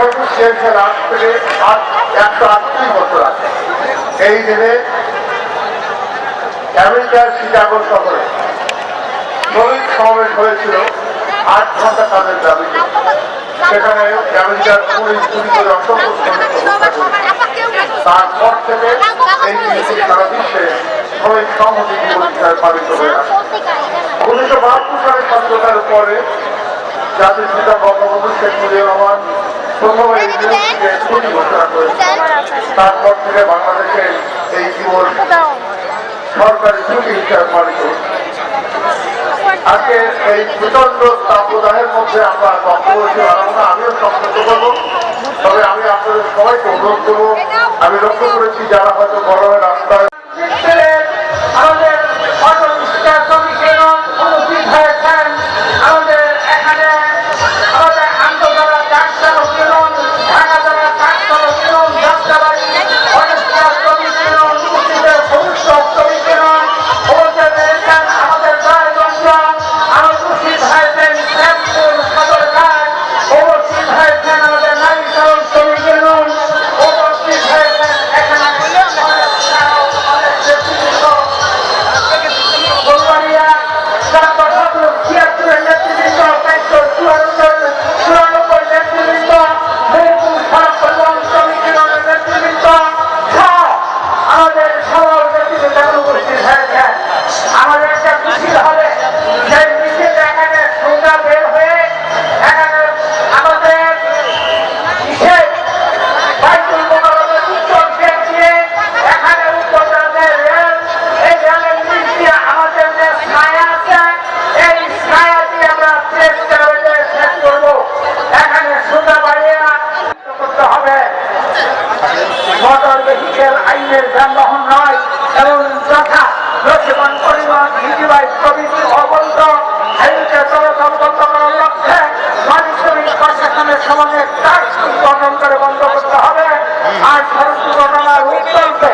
আঠারোশো ছিয়াশি আট থেকে আট একশো বছর আছে। এই দিনে আমেরিকার শিকাগো শহরে শ্রমিক সমাবেশ হয়েছিল আট ঘণ্টা কাজের দাবিতে সেখানে আমেরিকার পুলিশ করে তারপর থেকে এই দিনটি সারা বিশ্বে শ্রমিক সংহতি হিসাবে পালিত হয়ে আসে। উনিশশো বাহাত্তর সালের স্বাধীনতার পরে জাতির পিতা বঙ্গবন্ধু শেখ মুজিবুর রহমান তারপর থেকে বাংলাদেশে এই জীবন সরকারি ছুটি হিসাবে পালিত আজকে এই প্রচণ্ড তাপদাহের মধ্যে আমরা বক্তব্য আমিও সম্পর্ক করব। তবে আমি আপনাদের সবাইকে অনুরোধ করব আমি লক্ষ্য করেছি যারা হয়তো গরমের মোটর আইনের যানবাহন নয় এবং যথা লক্ষ্যমান পরিমাণ ভিজিবাই প্রভৃতি অবৈধ। হাইওয়ে চলাচল বন্ধ করার লক্ষ্যে মালিক প্রশাসনের সমাজে কাজ গঠন করে বন্ধ করতে হবে। আর সড়ক দুর্ঘটনার উত্তরকে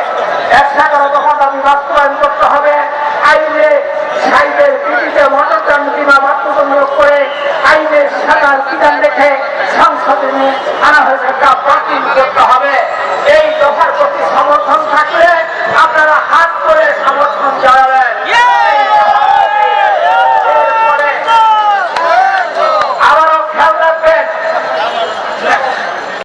একশো এগারো দফা দাবি বাস্তবায়ন করতে হবে। আইনে সাইডের বিটিতে মোটরযান বিমা বাধ্যতামূলক করে আইনের সাদার বিধান রেখে সংসদে নিয়ে আনা হয়েছে।